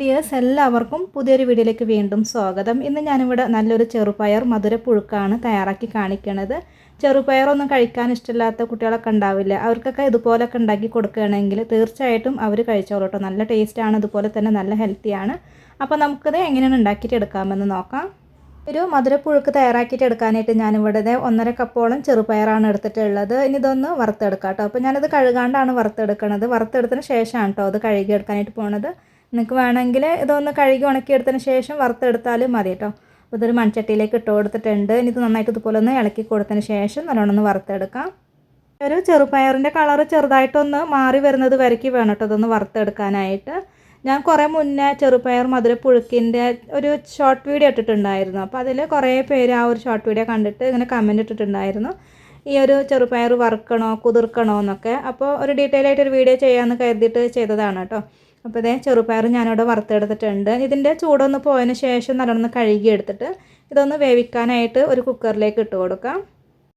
Dears എല്ലാവർക്കും പുതിയൊരു വീഡിയോയിലേക്ക് വീണ്ടും സ്വാഗതം. ഇന്ന് ഞാനിവിടെ നല്ലൊരു ചെറുപയർ മധുര പുഴുക്കാണ് തയ്യാറാക്കി കാണിക്കുന്നത് ചെറുപയറൊന്നും കഴിക്കാൻ ഇഷ്ടമില്ലാത്ത കുട്ടികളൊക്കെ ഉണ്ടാവില്ല? അവർക്കൊക്കെ ഇതുപോലൊക്കെ ഉണ്ടാക്കി കൊടുക്കുകയാണെങ്കിൽ തീർച്ചയായിട്ടും അവർ കഴിച്ചോളൂ കേട്ടോ. നല്ല ടേസ്റ്റാണ് ഇതുപോലെ തന്നെ നല്ല ഹെൽത്തിയാണ് അപ്പോൾ നമുക്കിത് എങ്ങനെയാണ് ഉണ്ടാക്കിയിട്ട് എടുക്കാമെന്ന് നോക്കാം. ഒരു മധുരപ്പുഴുക്ക് തയ്യാറാക്കിയിട്ട് എടുക്കാനായിട്ട് ഞാനിവിടെ ഒന്നര കപ്പോളം ചെറുപയറാണ് എടുത്തിട്ടുള്ളത്. ഇനി ഇതൊന്ന് വറുത്തെടുക്കാം കേട്ടോ. അപ്പോൾ ഞാനത് കഴുകാണ്ടാണ് വറുത്തെടുക്കുന്നത് വറുത്തെടുത്തതിന് ശേഷമാണ് കേട്ടോ അത് കഴുകിയെടുക്കാനായിട്ട് പോണത്. നിങ്ങൾക്ക് വേണമെങ്കിൽ ഇതൊന്ന് കഴുകി ഉണക്കിയെടുത്തതിന് ശേഷം വറുത്തെടുത്താലും മതി കേട്ടോ. അപ്പോൾ ഇതൊരു മൺചട്ടിയിലേക്ക് ഇട്ട് കൊടുത്തിട്ടുണ്ട്. ഇനി ഇത് നന്നായിട്ട് ഇതുപോലെ ഒന്ന് ഇളക്കി കൊടുത്തതിന് ശേഷം നല്ലോണം ഒന്ന് വറുത്തെടുക്കാം. ഒരു ചെറുപയറിന്റെ കളറ് ചെറുതായിട്ടൊന്ന് മാറി വരുന്നത് വരയ്ക്ക് വേണം കേട്ടോ ഇതൊന്ന് വറുത്തെടുക്കാനായിട്ട്. ഞാൻ കുറേ മുന്നേ ചെറുപയർ മധുരപ്പുഴുക്കിന്റെ ഒരു ഷോർട്ട് വീഡിയോ ഇട്ടിട്ടുണ്ടായിരുന്നു. അപ്പോൾ അതിൽ കുറേ പേര് ആ ഒരു ഷോർട്ട് വീഡിയോ കണ്ടിട്ട് ഇങ്ങനെ കമന്റ് ഇട്ടിട്ടുണ്ടായിരുന്നു. ഈ ഒരു ചെറുപയർ വറുക്കണോ കുതിർക്കണോ എന്നൊക്കെ. അപ്പോൾ ഒരു ഡീറ്റെയിൽ ആയിട്ട് ഒരു വീഡിയോ ചെയ്യാമെന്ന് കരുതിയിട്ട് ചെയ്തതാണ് കേട്ടോ. അപ്പോൾ ഇതേ ചെറുപയർ ഞാനിവിടെ വറുത്തെടുത്തിട്ടുണ്ട്. ഇതിന്റെ ചൂടൊന്ന് പോയതിന് ശേഷം നല്ലോണം കഴുകി എടുത്തിട്ട് ഇതൊന്ന് വേവിക്കാനായിട്ട് ഒരു കുക്കറിലേക്ക് ഇട്ട് കൊടുക്കാം.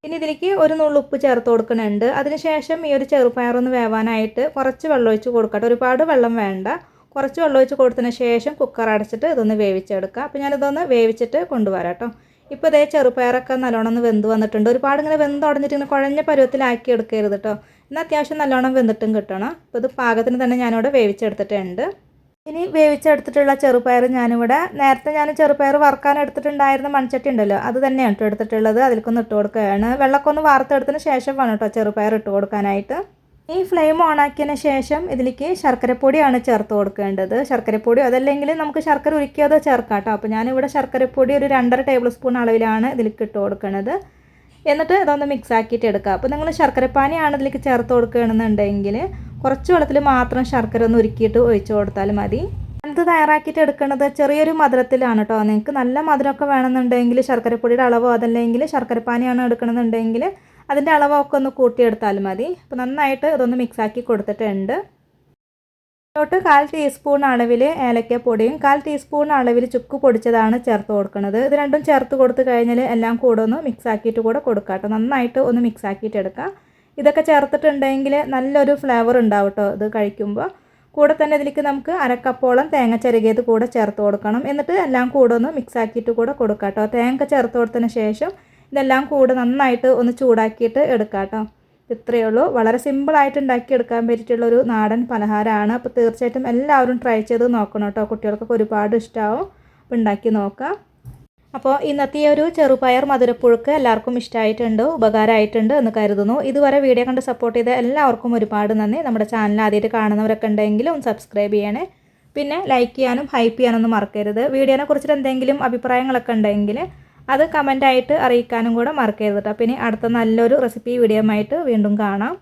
ഇനി ഇതിലേക്ക് ഒരു നുള്ളുപ്പ് ചേർത്ത് കൊടുക്കുന്നുണ്ട്. അതിനുശേഷം ഈ ഒരു ചെറുപയർ ഒന്ന് വേവാനായിട്ട് കുറച്ച് വെള്ളം ഒഴിച്ച് കൊടുക്കട്ടെ. ഒരുപാട് വെള്ളം വേണ്ട. കുറച്ച് വെള്ളം ഒഴിച്ച് കൊടുത്തതിന് ശേഷം കുക്കർ അടച്ചിട്ട് ഇതൊന്ന് വേവിച്ചെടുക്കാം. അപ്പോൾ ഞാനിതൊന്ന് വേവിച്ചിട്ട് കൊണ്ടുവരാം കേട്ടോ. ഇപ്പോൾ ഇതേ ചെറുപയറൊക്കെ നല്ലോണം വെന്ത് വന്നിട്ടുണ്ട്. ഒരുപാട് ഇങ്ങനെ വെന്ത് ഇങ്ങനെ കുഴഞ്ഞ പരുവത്തിലാക്കി എടുക്കരുത് കേട്ടോ എന്നാൽ അത്യാവശ്യം നല്ലോണം വെന്തിട്ടും കിട്ടണം. അപ്പോൾ ഇത് പാകത്തിന് തന്നെ ഞാനിവിടെ വേവിച്ചെടുത്തിട്ടുണ്ട്. ഇനി വേവിച്ചെടുത്തിട്ടുള്ള ചെറുപയർ ഞാനിവിടെ നേരത്തെ ഞാൻ ചെറുപയർ വറുക്കാൻ എടുത്തിട്ടുണ്ടായിരുന്ന മൺചട്ടി ഉണ്ടല്ലോ അത് തന്നെയാണ് കേട്ടോ എടുത്തിട്ടുള്ളത്. അതിലേക്കൊന്ന് ഇട്ട് കൊടുക്കുകയാണ്. വെള്ളമൊക്കെ ഒന്ന് വാർത്തെടുത്തതിന് ശേഷം വേണം കേട്ടോ ചെറുപയർ ഇട്ട് കൊടുക്കാനായിട്ട്. ഈ ഫ്ലെയിം ഓണാക്കിയതിന് ശേഷം ഇതിലേക്ക് ശർക്കരപ്പൊടിയാണ് ചേർത്ത് കൊടുക്കേണ്ടത്. ശർക്കരപ്പൊടി അതല്ലെങ്കിൽ നമുക്ക് ശർക്കര ഉരുക്കിയതോ ചേർക്കാം കേട്ടോ അപ്പോൾ ഞാനിവിടെ ശർക്കരപ്പൊടി ഒരു രണ്ടര ടേബിൾ സ്പൂൺ അളവിലാണ് ഇതിലേക്ക് ഇട്ട് കൊടുക്കുന്നത് എന്നിട്ട് ഇതൊന്ന് മിക്സ് ആക്കിയിട്ട് എടുക്കുക അപ്പോൾ നിങ്ങൾ ശർക്കരപ്പാനിയാണ് ഇതിലേക്ക് ചേർത്ത് കൊടുക്കുകയാണെന്നുണ്ടെങ്കിൽ കുറച്ച് വെള്ളത്തിൽ മാത്രം ശർക്കര ഒന്ന് ഉരുക്കിയിട്ട് ഒഴിച്ച് കൊടുത്താൽ മതി. അത് തയ്യാറാക്കിയിട്ട് എടുക്കുന്നത് ചെറിയൊരു മധുരത്തിലാണ് കേട്ടോ നിങ്ങൾക്ക് നല്ല മധുരമൊക്കെ വേണമെന്നുണ്ടെങ്കിൽ ശർക്കരപ്പൊടിയുടെ അളവോ അതല്ലെങ്കിൽ ശർക്കരപ്പാനിയാണ് എടുക്കണമെന്നുണ്ടെങ്കിൽ അതിന്റെ അളവൊക്കെ ഒന്ന് കൂട്ടിയെടുത്താൽ മതി. അപ്പോൾ നന്നായിട്ട് ഇതൊന്ന് മിക്സാക്കി കൊടുത്തിട്ടുണ്ട്. ോട്ട് കാൽ ടീസ്പൂൺ അളവിൽ ഏലക്കപ്പൊടിയും കാൽ ടീസ്പൂൺ അളവിൽ ചുക്ക് പൊടിച്ചതാണ് ചേർത്ത് കൊടുക്കുന്നത്. ഇത് രണ്ടും ചേർത്ത് കൊടുത്ത് കഴിഞ്ഞാൽ എല്ലാം കൂടെ ഒന്ന് മിക്സ് ആക്കിയിട്ട് കൂടെ കൊടുക്കുക കേട്ടോ. നന്നായിട്ട് ഒന്ന് മിക്സ് ആക്കിയിട്ട് എടുക്കുക ഇതൊക്കെ ചേർത്തിട്ടുണ്ടെങ്കിൽ നല്ലൊരു ഫ്ലേവർ ഉണ്ടാവും കേട്ടോ ഇത് കഴിക്കുമ്പോൾ. കൂടെ തന്നെ ഇതിലേക്ക് നമുക്ക് അരക്കപ്പോളം തേങ്ങ ചിരകിയത് കൂടെ ചേർത്ത് കൊടുക്കണം. എന്നിട്ട് എല്ലാം കൂടെ ഒന്ന് മിക്സ് ആക്കിയിട്ട് കൂടെ കൊടുക്കാം കേട്ടോ. തേങ്ങ ചേർത്ത് കൊടുത്തതിന് ശേഷം ഇതെല്ലാം കൂടെ നന്നായിട്ട് ഒന്ന് ചൂടാക്കിയിട്ട് എടുക്കാം കേട്ടോ. ഇത്രയേ ഉള്ളൂ. വളരെ സിമ്പിളായിട്ട് ഉണ്ടാക്കിയെടുക്കാൻ പറ്റിയിട്ടുള്ളൊരു നാടൻ പലഹാരമാണ്. അപ്പോൾ തീർച്ചയായിട്ടും എല്ലാവരും ട്രൈ ചെയ്ത് നോക്കണം കേട്ടോ. കുട്ടികൾക്കൊക്കെ ഒരുപാട് ഇഷ്ടമാവും അപ്പോൾ ഉണ്ടാക്കി നോക്കാം. അപ്പോൾ ഇന്നത്തെ ഈ ഒരു ചെറുപയർ മധുരപ്പുഴുക്ക് എല്ലാവർക്കും ഇഷ്ടമായിട്ടുണ്ട് ഉപകാരമായിട്ടുണ്ട് എന്ന് കരുതുന്നു. ഇതുവരെ വീഡിയോ കണ്ട് സപ്പോർട്ട് ചെയ്ത എല്ലാവർക്കും ഒരുപാട് നന്ദി. നമ്മുടെ ചാനൽ ആദ്യമായിട്ട് കാണുന്നവരൊക്കെ ഉണ്ടെങ്കിലും സബ്സ്ക്രൈബ് ചെയ്യണേ. പിന്നെ ലൈക്ക് ചെയ്യാനും ഹൈപ്പ് ചെയ്യാനൊന്നും മറക്കരുത്. വീഡിയോനെ കുറിച്ചിട്ട് എന്തെങ്കിലും അഭിപ്രായങ്ങളൊക്കെ ഉണ്ടെങ്കിൽ അത് കമന്റായിട്ട് അറിയിക്കാനും കൂടെ മറക്കരുത് കേട്ടോ. പിന്നെ അടുത്ത നല്ലൊരു റെസിപ്പി വീഡിയോ ആയിട്ട് വീണ്ടും കാണാം.